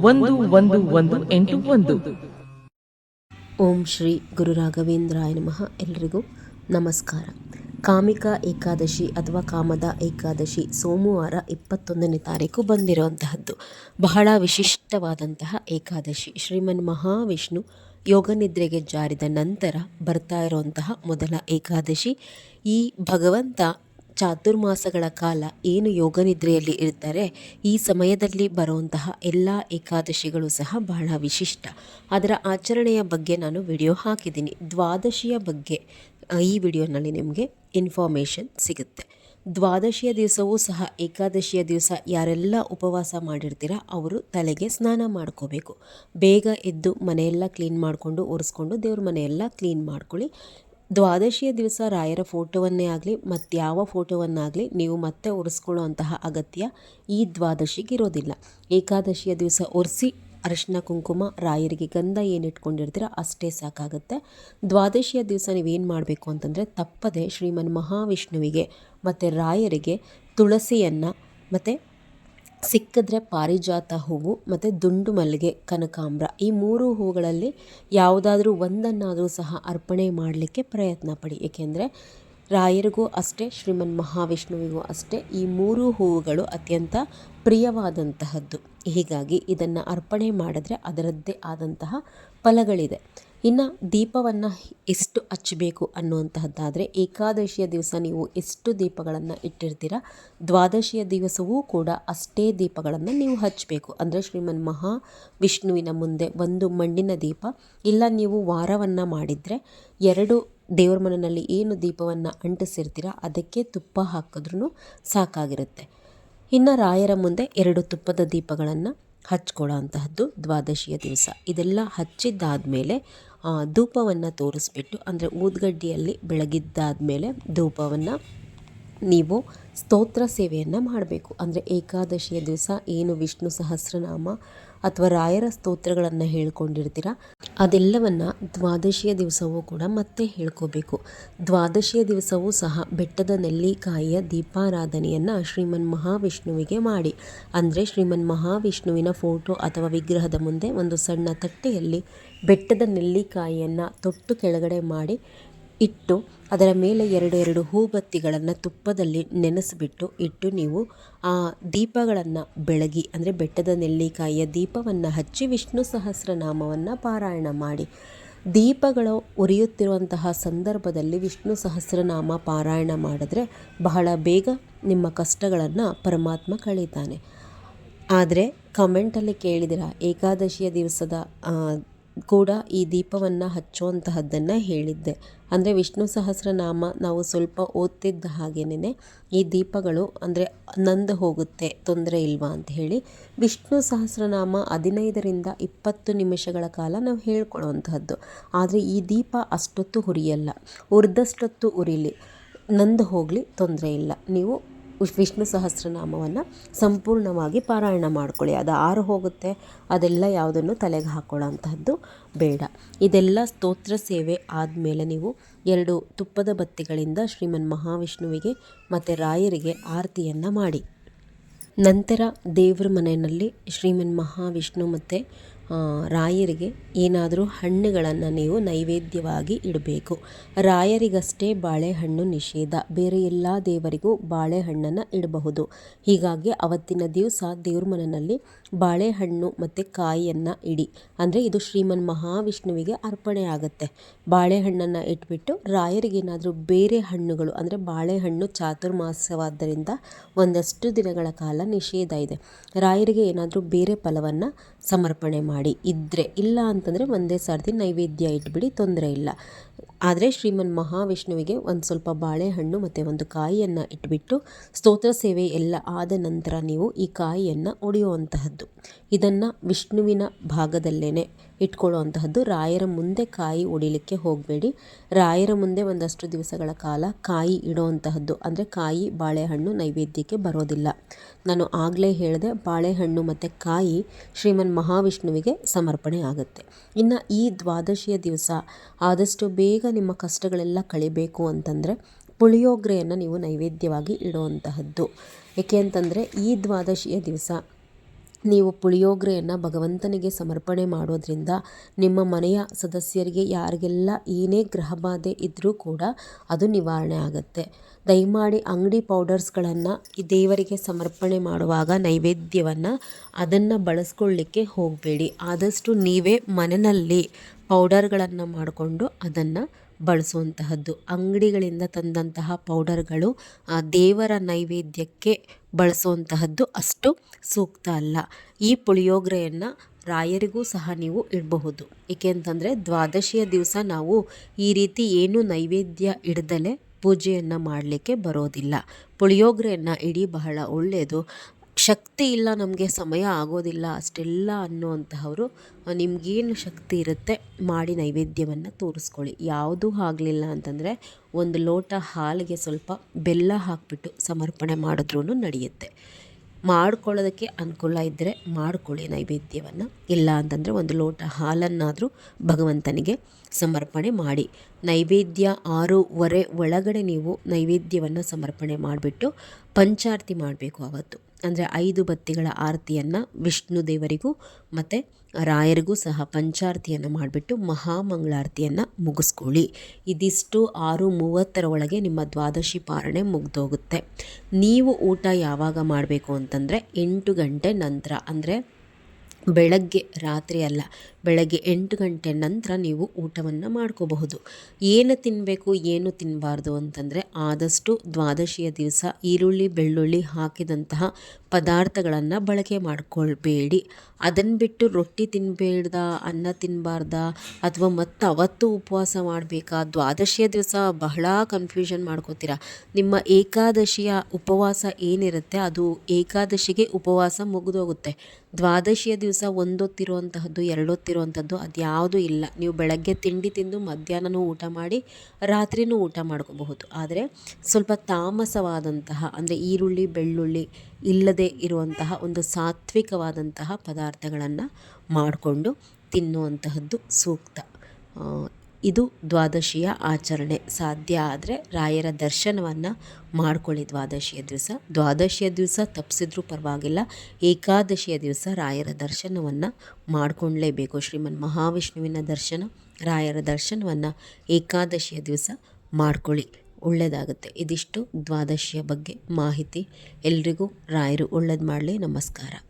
ಒಂದು ಒಂದು ಒಂದು, ಎಂಟು, ಒಂದು. ಓಂ ಶ್ರೀ ಗುರು ರಾಘವೇಂದ್ರಾಯ ನಮಃ ಎಲ್ರಿಗೂ ನಮಸ್ಕಾರ. ಕಾಮಿಕಾ ಏಕಾದಶಿ ಅಥವಾ ಕಾಮದ ಏಕಾದಶಿ ಸೋಮವಾರ ಇಪ್ಪತ್ತೊಂದನೇ ತಾರೀಕು ಬಂದಿರುವಂತಹದ್ದು. ಬಹಳ ವಿಶಿಷ್ಟವಾದಂತಹ ಏಕಾದಶಿ. ಶ್ರೀಮನ್ ಮಹಾವಿಷ್ಣು ಯೋಗ ನಿದ್ರೆಗೆ ಜಾರಿದ ನಂತರ ಬರ್ತಾ ಇರುವಂತಹ ಮೊದಲ ಏಕಾದಶಿ ಈ ಭಗವಂತ ಚಾತುರ್ಮಾಸಗಳ ಕಾಲ ಏನು ಯೋಗ ನಿದ್ರೆಯಲ್ಲಿ ಇರ್ತಾರೆ, ಈ ಸಮಯದಲ್ಲಿ ಬರುವಂತಹ ಎಲ್ಲ ಏಕಾದಶಿಗಳು ಸಹ ಬಹಳ ವಿಶಿಷ್ಟ. ಅದರ ಆಚರಣೆಯ ಬಗ್ಗೆ ನಾನು ವಿಡಿಯೋ ಹಾಕಿದ್ದೀನಿ. ದ್ವಾದಶಿಯ ಬಗ್ಗೆ ಈ ವಿಡಿಯೋನಲ್ಲಿ ನಿಮಗೆ ಇನ್ಫಾರ್ಮೇಷನ್ ಸಿಗುತ್ತೆ. ದ್ವಾದಶಿಯ ದಿವಸವೂ ಸಹ ಏಕಾದಶಿಯ ದಿವಸ ಯಾರೆಲ್ಲ ಉಪವಾಸ ಮಾಡಿರ್ತೀರ, ಅವರು ತಲೆಗೆ ಸ್ನಾನ ಮಾಡ್ಕೋಬೇಕು. ಬೇಗ ಎದ್ದು ಮನೆಯೆಲ್ಲ ಕ್ಲೀನ್ ಮಾಡಿಕೊಂಡು, ಒರೆಸ್ಕೊಂಡು ದೇವ್ರ ಮನೆಯೆಲ್ಲ ಕ್ಲೀನ್ ಮಾಡ್ಕೊಳ್ಳಿ. ದ್ವಾದಶಿಯ ದಿವಸ ರಾಯರ ಫೋಟೋವನ್ನೇ ಆಗಲಿ ಮತ್ಯಾವ ಫೋಟೋವನ್ನಾಗಲಿ ನೀವು ಮತ್ತೆ ಒರೆಸ್ಕೊಳ್ಳುವಂತಹ ಅಗತ್ಯ ಈ ದ್ವಾದಶಿಗೆ ಇರೋದಿಲ್ಲ. ಏಕಾದಶಿಯ ದಿವಸ ಒರೆಸಿ ಅರಿಶಿನ, ಕುಂಕುಮ, ರಾಯರಿಗೆ ಗಂಧ ಏನು ಇಟ್ಕೊಂಡಿರ್ತೀರ ಅಷ್ಟೇ ಸಾಕಾಗುತ್ತೆ. ದ್ವಾದಶಿಯ ದಿವಸ ನೀವೇನು ಮಾಡಬೇಕು ಅಂತಂದರೆ ತಪ್ಪದೆ ಶ್ರೀಮನ್ ಮಹಾವಿಷ್ಣುವಿಗೆ ಮತ್ತು ರಾಯರಿಗೆ ತುಳಸಿಯನ್ನು ಮತ್ತು ಸಿಕ್ಕಿದ್ರೆ ಪಾರಿಜಾತ ಹೂವು, ಮತ್ತು ದುಂಡು ಮಲ್ಲಿಗೆ, ಕನಕಾಂಬ್ರ. ಈ ಮೂರು ಹೂಗಳಲ್ಲಿ ಯಾವುದಾದ್ರೂ ಒಂದನ್ನಾದರೂ ಸಹ ಅರ್ಪಣೆ ಮಾಡಲಿಕ್ಕೆ ಪ್ರಯತ್ನ ಪಡಿ. ಏಕೆಂದರೆ ರಾಯರಿಗೂ ಅಷ್ಟೇ, ಶ್ರೀಮನ್ ಮಹಾವಿಷ್ಣುವಿಗೂ ಅಷ್ಟೇ ಈ ಮೂರು ಹೂವುಗಳು ಅತ್ಯಂತ ಪ್ರಿಯವಾದಂತಹದ್ದು. ಹೀಗಾಗಿ ಇದನ್ನು ಅರ್ಪಣೆ ಮಾಡಿದ್ರೆ ಅದರದ್ದೇ ಆದಂತಹ ಫಲಗಳಿದೆ. ಇನ್ನು ದೀಪವನ್ನು ಎಷ್ಟು ಹಚ್ಚಬೇಕು ಅನ್ನುವಂತಹದ್ದಾದರೆ ಏಕಾದಶಿಯ ದಿವಸ ನೀವು ಎಷ್ಟು ದೀಪಗಳನ್ನು ಇಟ್ಟಿರ್ತೀರ, ದ್ವಾದಶಿಯ ದಿವಸವೂ ಕೂಡ ಅಷ್ಟೇ ದೀಪಗಳನ್ನು ನೀವು ಹಚ್ಚಬೇಕು. ಅಂದರೆ ಶ್ರೀಮನ್ ಮಹಾ ವಿಷ್ಣುವಿನ ಮುಂದೆ ಒಂದು ಮಣ್ಣಿನ ದೀಪ, ಇಲ್ಲ ನೀವು ವಾರವನ್ನು ಮಾಡಿದರೆ ಎರಡು ದೇವ್ರ ಮನೆಯಲ್ಲಿ ಏನು ದೀಪವನ್ನು ಅಂಟಿಸಿರ್ತೀರ ಅದಕ್ಕೆ ತುಪ್ಪ ಹಾಕಿದ್ರೂ ಸಾಕಾಗಿರುತ್ತೆ. ಇನ್ನು ರಾಯರ ಮುಂದೆ ಎರಡು ತುಪ್ಪದ ದೀಪಗಳನ್ನು ಹಚ್ಕೊಳ್ಳೋ ಅಂತಹದ್ದು ದ್ವಾದಶಿಯ ದಿವಸ. ಇದೆಲ್ಲ ಹಚ್ಚಿದ್ದಾದಮೇಲೆ ಧೂಪವನ್ನು ತೋರಿಸ್ಬಿಟ್ಟು ಅಂದರೆ ಊದ್ಗಡ್ಡಿಯಲ್ಲಿ ಬೆಳಗಿದ್ದಾದ್ಮೇಲೆ ಧೂಪವನ್ನು ನೀವು ಸ್ತೋತ್ರ ಸೇವೆಯನ್ನು ಮಾಡಬೇಕು. ಅಂದರೆ ಏಕಾದಶಿಯ ದಿವಸ ಏನು ವಿಷ್ಣು ಸಹಸ್ರನಾಮ ಅಥವಾ ರಾಯರ ಸ್ತೋತ್ರಗಳನ್ನು ಹೇಳ್ಕೊಂಡಿರ್ತೀರ, ಅದೆಲ್ಲವನ್ನು ದ್ವಾದಶಿಯ ದಿವಸವೂ ಕೂಡ ಮತ್ತೆ ಹೇಳ್ಕೋಬೇಕು. ದ್ವಾದಶಿಯ ದಿವಸವೂ ಸಹ ಬೆಟ್ಟದ ನೆಲ್ಲಿಕಾಯಿಯ ದೀಪಾರಾಧನೆಯನ್ನು ಶ್ರೀಮನ್ ಮಹಾವಿಷ್ಣುವಿಗೆ ಮಾಡಿ. ಅಂದರೆ ಶ್ರೀಮನ್ ಮಹಾವಿಷ್ಣುವಿನ ಫೋಟೋ ಅಥವಾ ವಿಗ್ರಹದ ಮುಂದೆ ಒಂದು ಸಣ್ಣ ತಟ್ಟೆಯಲ್ಲಿ ಬೆಟ್ಟದ ನೆಲ್ಲಿಕಾಯಿಯನ್ನು ತೊಟ್ಟು ಕೆಳಗಡೆ ಮಾಡಿ ಇಟ್ಟು ಅದರ ಮೇಲೆ ಎರಡು ಎರಡು ಹೂಬತ್ತಿಗಳನ್ನು ತುಪ್ಪದಲ್ಲಿ ನೆನೆಸಿಬಿಟ್ಟು ಇಟ್ಟು ನೀವು ಆ ದೀಪಗಳನ್ನು ಬೆಳಗಿ, ಅಂದರೆ ಬೆಟ್ಟದ ನೆಲ್ಲಿಕಾಯಿಯ ದೀಪವನ್ನು ಹಚ್ಚಿ ವಿಷ್ಣು ಸಹಸ್ರನಾಮವನ್ನು ಪಾರಾಯಣ ಮಾಡಿ. ದೀಪಗಳು ಉರಿಯುತ್ತಿರುವಂತಹ ಸಂದರ್ಭದಲ್ಲಿ ವಿಷ್ಣು ಸಹಸ್ರನಾಮ ಪಾರಾಯಣ ಮಾಡಿದ್ರೆ ಬಹಳ ಬೇಗ ನಿಮ್ಮ ಕಷ್ಟಗಳನ್ನು ಪರಮಾತ್ಮ ಕಳೀತಾನೆ. ಆದರೆ ಕಮೆಂಟಲ್ಲಿ ಕೇಳಿದಿರ, ಏಕಾದಶಿಯ ದಿವಸದ ಕೂಡ ಈ ದೀಪವನ್ನು ಹಚ್ಚುವಂತಹದ್ದನ್ನು ಹೇಳಿದ್ದೆ. ಅಂದರೆ ವಿಷ್ಣು ಸಹಸ್ರನಾಮ ನಾವು ಸ್ವಲ್ಪ ಓದ್ತಿದ್ದ ಹಾಗೇನೆ ಈ ದೀಪಗಳು ಅಂದರೆ ನಂದು ಹೋಗುತ್ತೆ, ತೊಂದರೆ ಇಲ್ವಾ ಅಂತ ಹೇಳಿ ವಿಷ್ಣು ಸಹಸ್ರನಾಮ ಹದಿನೈದರಿಂದ ಇಪ್ಪತ್ತು ನಿಮಿಷಗಳ ಕಾಲ ನಾವು ಹೇಳ್ಕೊಳ್ಳುವಂತಹದ್ದು ಆದರೆ ಈ ದೀಪ ಅಷ್ಟೊತ್ತು ಹುರಿಯಲ್ಲ, ಉರಿದಷ್ಟೊತ್ತು ಉರಿಲಿ, ನಂದು ಹೋಗಲಿ ತೊಂದರೆ ಇಲ್ಲ. ನೀವು ವಿಷ್ಣು ಸಹಸ್ರನಾಮವನ್ನು ಸಂಪೂರ್ಣವಾಗಿ ಪಾರಾಯಣ ಮಾಡ್ಕೊಳ್ಳಿ. ಅದು ಆರು ಹೋಗುತ್ತೆ. ಅದೆಲ್ಲ ಯಾವುದನ್ನು ತಲೆಗೆ ಹಾಕೊಳ್ಳೋ ಅಂತಹದ್ದು ಬೇಡ. ಇದೆಲ್ಲ ಸ್ತೋತ್ರ ಸೇವೆ ಆದಮೇಲೆ ನೀವು ಎರಡು ತುಪ್ಪದ ಬತ್ತಿಗಳಿಂದ ಶ್ರೀಮನ್ ಮಹಾವಿಷ್ಣುವಿಗೆ ಮತ್ತು ರಾಯರಿಗೆ ಆರತಿಯನ್ನು ಮಾಡಿ. ನಂತರ ದೇವ್ರ ಮನೆಯಲ್ಲಿ ಶ್ರೀಮನ್ ಮಹಾವಿಷ್ಣು ಮತ್ತು ರಾಯರಿಗೆ ಏನಾದರೂ ಹಣ್ಣುಗಳನ್ನು ನೀವು ನೈವೇದ್ಯವಾಗಿ ಇಡಬೇಕು. ರಾಯರಿಗಷ್ಟೇ ಬಾಳೆಹಣ್ಣು ನಿಷೇಧ. ಬೇರೆ ಎಲ್ಲ ದೇವರಿಗೂ ಬಾಳೆಹಣ್ಣನ್ನು ಇಡಬಹುದು. ಹೀಗಾಗಿ ಅವತ್ತಿನ ದಿವಸ ದೇವ್ರ ಮನೆಯಲ್ಲಿ ಬಾಳೆಹಣ್ಣು ಮತ್ತು ಕಾಯಿಯನ್ನು ಇಡಿ. ಅಂದರೆ ಇದು ಶ್ರೀಮನ್ ಮಹಾವಿಷ್ಣುವಿಗೆ ಅರ್ಪಣೆ ಆಗುತ್ತೆ ಬಾಳೆಹಣ್ಣನ್ನು ಇಟ್ಬಿಟ್ಟು ರಾಯರಿಗೇನಾದರೂ ಬೇರೆ ಹಣ್ಣುಗಳು, ಅಂದರೆ ಬಾಳೆಹಣ್ಣು ಚಾತುರ್ಮಾಸವಾದ್ದರಿಂದ ಒಂದಷ್ಟು ದಿನಗಳ ಕಾಲ ನಿಷೇಧ ಇದೆ. ರಾಯರಿಗೆ ಏನಾದರೂ ಬೇರೆ ಫಲವನ್ನು ಸಮರ್ಪಣೆ ಮಾಡಿ ಇದ್ದರೆ ಇಲ್ಲ ಅಂತಂದರೆ ಒಂದೇ ಸರ್ತಿ ನೈವೇದ್ಯ ಇಟ್ಬಿಡಿ, ತೊಂದರೆ ಇಲ್ಲ. ಆದರೆ ಶ್ರೀಮನ್ ಮಹಾವಿಷ್ಣುವಿಗೆ ಒಂದು ಸ್ವಲ್ಪ ಬಾಳೆಹಣ್ಣು ಮತ್ತು ಒಂದು ಕಾಯಿಯನ್ನು ಇಟ್ಬಿಟ್ಟು ಸ್ತೋತ್ರ ಸೇವೆ ಎಲ್ಲ ಆದ ನಂತರ ನೀವು ಈ ಕಾಯಿಯನ್ನು ಒಡೆಯುವಂತಹದ್ದು. ಇದನ್ನು ವಿಷ್ಣುವಿನ ಭಾಗದಲ್ಲೇ ಇಟ್ಕೊಳ್ಳುವಂತಹದ್ದು ರಾಯರ ಮುಂದೆ ಕಾಯಿ ಒಡಿಲಿಕ್ಕೆ ಹೋಗಬೇಡಿ. ರಾಯರ ಮುಂದೆ ಒಂದಷ್ಟು ದಿವಸಗಳ ಕಾಲ ಕಾಯಿ ಇಡೋವಂತಹದ್ದು ಅಂದರೆ ಕಾಯಿ ಬಾಳೆಹಣ್ಣು ನೈವೇದ್ಯಕ್ಕೆ ಬರೋದಿಲ್ಲ. ನಾನು ಆಗಲೇ ಹೇಳಿದೆ ಬಾಳೆಹಣ್ಣು ಮತ್ತು ಕಾಯಿ ಶ್ರೀಮನ್ ಮಹಾವಿಷ್ಣುವಿಗೆ ಸಮರ್ಪಣೆ ಆಗುತ್ತೆ. ಇನ್ನು ಈ ದ್ವಾದಶಿಯ ದಿವಸ ಆದಷ್ಟು ಬೇಗ ನಿಮ್ಮ ಕಷ್ಟಗಳೆಲ್ಲ ಕಳಿಬೇಕು ಅಂತಂದರೆ ಪುಳಿಯೋಗರೆಯನ್ನು ನೀವು ನೈವೇದ್ಯವಾಗಿ ಇಡುವಂತಹದ್ದು. ಏಕೆ ಅಂತಂದರೆ ಈ ದ್ವಾದಶಿಯ ದಿವಸ ನೀವು ಪುಳಿಯೋಗರೆಯನ್ನು ಭಗವಂತನಿಗೆ ಸಮರ್ಪಣೆ ಮಾಡೋದ್ರಿಂದ ನಿಮ್ಮ ಮನೆಯ ಸದಸ್ಯರಿಗೆ ಯಾರಿಗೆಲ್ಲ ಏನೇ ಗ್ರಹಬಾಧೆ ಇದ್ದರೂ ಕೂಡ ಅದು ನಿವಾರಣೆ ಆಗುತ್ತೆ. ದಯಮಾಡಿ ಅಂಗಡಿ ಪೌಡರ್ಸ್ಗಳನ್ನು ಈ ದೇವರಿಗೆ ಸಮರ್ಪಣೆ ಮಾಡುವಾಗ ನೈವೇದ್ಯವನ್ನು ಅದನ್ನು ಬಳಸ್ಕೊಳ್ಳಿಕ್ಕೆ ಹೋಗಬೇಡಿ. ಆದಷ್ಟು ನೀವೇ ಮನೆಯಲ್ಲಿ ಪೌಡರ್ಗಳನ್ನು ಮಾಡಿಕೊಂಡು ಅದನ್ನು ಬಳಸುವಂತಹದ್ದು. ಅಂಗಡಿಗಳಿಂದ ತಂದಂತಹ ಪೌಡರ್ಗಳು ದೇವರ ನೈವೇದ್ಯಕ್ಕೆ ಬಳಸುವಂತಹದ್ದು ಅಷ್ಟು ಸೂಕ್ತ ಅಲ್ಲ. ಈ ಪುಳಿಯೋಗರೆಯನ್ನು ರಾಯರಿಗೂ ಸಹ ನೀವು ಇಡಬಹುದು. ಏಕೆ ಅಂತಂದರೆ ದ್ವಾದಶಿಯ ದಿವಸ ನಾವು ಈ ರೀತಿ ಏನು ನೈವೇದ್ಯ ಇಡ್ದಲೇ ಪೂಜೆಯನ್ನು ಮಾಡಲಿಕ್ಕೆ ಬರೋದಿಲ್ಲ. ಪುಳಿಯೋಗರೆಯನ್ನು ಇಡಿ ಬಹಳ ಒಳ್ಳೆಯದು ಶಕ್ತಿ ಇಲ್ಲ, ನಮಗೆ ಸಮಯ ಆಗೋದಿಲ್ಲ ಅಷ್ಟೆಲ್ಲ ಅನ್ನುವಂತಹವರು ನಿಮಗೇನು ಶಕ್ತಿ ಇರುತ್ತೆ ಮಾಡಿ ನೈವೇದ್ಯವನ್ನು ತೋರಿಸ್ಕೊಳ್ಳಿ. ಯಾವುದೂ ಆಗಲಿಲ್ಲ ಅಂತಂದರೆ ಒಂದು ಲೋಟ ಹಾಲಿಗೆ ಸ್ವಲ್ಪ ಬೆಲ್ಲ ಹಾಕಿಬಿಟ್ಟು ಸಮರ್ಪಣೆ ಮಾಡಿದ್ರೂ ನಡೆಯುತ್ತೆ. ಮಾಡ್ಕೊಳ್ಳೋದಕ್ಕೆ ಅನುಕೂಲ ಇದ್ದರೆ ಮಾಡ್ಕೊಳ್ಳಿ ನೈವೇದ್ಯವನ್ನು. ಇಲ್ಲ ಅಂತಂದರೆ ಒಂದು ಲೋಟ ಹಾಲನ್ನಾದರೂ ಭಗವಂತನಿಗೆ ಸಮರ್ಪಣೆ ಮಾಡಿ. ನೈವೇದ್ಯ ಆರೂವರೆ ಒಳಗಡೆ ನೀವು ನೈವೇದ್ಯವನ್ನು ಸಮರ್ಪಣೆ ಮಾಡಿಬಿಟ್ಟು ಪಂಚಾರತಿ ಮಾಡಬೇಕು ಆವತ್ತು ಅಂದರೆ ಐದು ಬತ್ತಿಗಳ ಆರತಿಯನ್ನು ವಿಷ್ಣು ದೇವರಿಗೂ ಮತ್ತು ರಾಯರಿಗೂ ಸಹ ಪಂಚಾರತಿಯನ್ನು ಮಾಡಿಬಿಟ್ಟು ಮಹಾಮಂಗಳಾರತಿಯನ್ನು ಮುಗಿಸ್ಕೊಳ್ಳಿ. ಇದಿಷ್ಟು ಆರು ಮೂವತ್ತರ ಒಳಗೆ ನಿಮ್ಮ ದ್ವಾದಶಿ ಪಾರಣೆ ಮುಗ್ದೋಗುತ್ತೆ. ನೀವು ಊಟ ಯಾವಾಗ ಮಾಡಬೇಕು ಅಂತಂದರೆ ಎಂಟು ಗಂಟೆ ನಂತರ. ಅಂದರೆ ಬೆಳಗ್ಗೆ ರಾತ್ರಿ ಅಲ್ಲ, ಬೆಳಗ್ಗೆ ಎಂಟು ಗಂಟೆ ನಂತರ ನೀವು ಊಟವನ್ನು ಮಾಡ್ಕೋಬಹುದು. ಏನು ತಿನ್ನಬೇಕು ಏನು ತಿನ್ನಬಾರ್ದು ಅಂತಂದರೆ ಆದಷ್ಟು ದ್ವಾದಶಿಯ ದಿವಸ ಈರುಳ್ಳಿ, ಬೆಳ್ಳುಳ್ಳಿ ಹಾಕಿದಂತಹ ಪದಾರ್ಥಗಳನ್ನು ಬಳಕೆ ಮಾಡಿಕೊಳ್ಬೇಡಿ. ಅದನ್ನು ಬಿಟ್ಟು ರೊಟ್ಟಿ ತಿನ್ನಬೇಡ್ದ ಅನ್ನ ತಿನ್ನಬಾರ್ದ ಅಥವಾ ಮತ್ತೆ ಅವತ್ತು ಉಪವಾಸ ಮಾಡಬೇಕಾ? ದ್ವಾದಶಿಯ ದಿವಸ ಬಹಳ ಕನ್ಫ್ಯೂಷನ್ ಮಾಡ್ಕೋತೀರ? ನಿಮ್ಮ ಏಕಾದಶಿಯ ಉಪವಾಸ ಏನಿರುತ್ತೆ, ಅದು ಏಕಾದಶಿಗೆ ಉಪವಾಸ ಮುಗಿದೋಗುತ್ತೆ. ದ್ವಾದಶಿಯ ದಿವಸ ಒಂದೊತ್ತಿರುವಂತಹದ್ದು ಎರಡೊತ್ತಿರುವಂಥದ್ದು ಅದ್ಯಾವುದೂ ಇಲ್ಲ. ನೀವು ಬೆಳಗ್ಗೆ ತಿಂಡಿ ತಿಂದು ಮಧ್ಯಾಹ್ನನೂ ಊಟ ಮಾಡಿ, ರಾತ್ರಿನೂ ಊಟ ಮಾಡ್ಕೋಬಹುದು. ಆದರೆ ಸ್ವಲ್ಪ ತಾಮಸವಾದಂತಹ, ಅಂದರೆ ಈರುಳ್ಳಿ, ಬೆಳ್ಳುಳ್ಳಿ ಇಲ್ಲದೆ ಇರುವಂತಹ ಒಂದು ಸಾತ್ವಿಕವಾದಂತಹ ಪದಾರ್ಥಗಳನ್ನು ಮಾಡಿಕೊಂಡು ತಿನ್ನುವಂತಹದ್ದು ಸೂಕ್ತ. ಇದು ದ್ವಾದಶಿಯ ಆಚರಣೆ. ಸಾಧ್ಯ ಆದರೆ ರಾಯರ ದರ್ಶನವನ್ನು ಮಾಡ್ಕೊಳ್ಳಿ ದ್ವಾದಶಿಯ ದಿವಸ. ದ್ವಾದಶಿಯ ದಿವಸ ತಪ್ಪಿಸಿದ್ರೂ ಪರವಾಗಿಲ್ಲ. ಏಕಾದಶಿಯ ದಿವಸ ರಾಯರ ದರ್ಶನವನ್ನು ಮಾಡಿಕೊಳ್ಳೇಬೇಕು ಶ್ರೀಮನ್ ಮಹಾವಿಷ್ಣುವಿನ ದರ್ಶನ, ರಾಯರ ದರ್ಶನವನ್ನು ಏಕಾದಶಿಯ ದಿವಸ ಮಾಡ್ಕೊಳ್ಳಿ. ಒಳ್ಳೆಯದಾಗುತ್ತೆ ಇದಿಷ್ಟು ದ್ವಾದಶಿಯ ಬಗ್ಗೆ ಮಾಹಿತಿ. ಎಲ್ರಿಗೂ ರಾಯರು ಒಳ್ಳೇದು ಮಾಡಲಿ. ನಮಸ್ಕಾರ.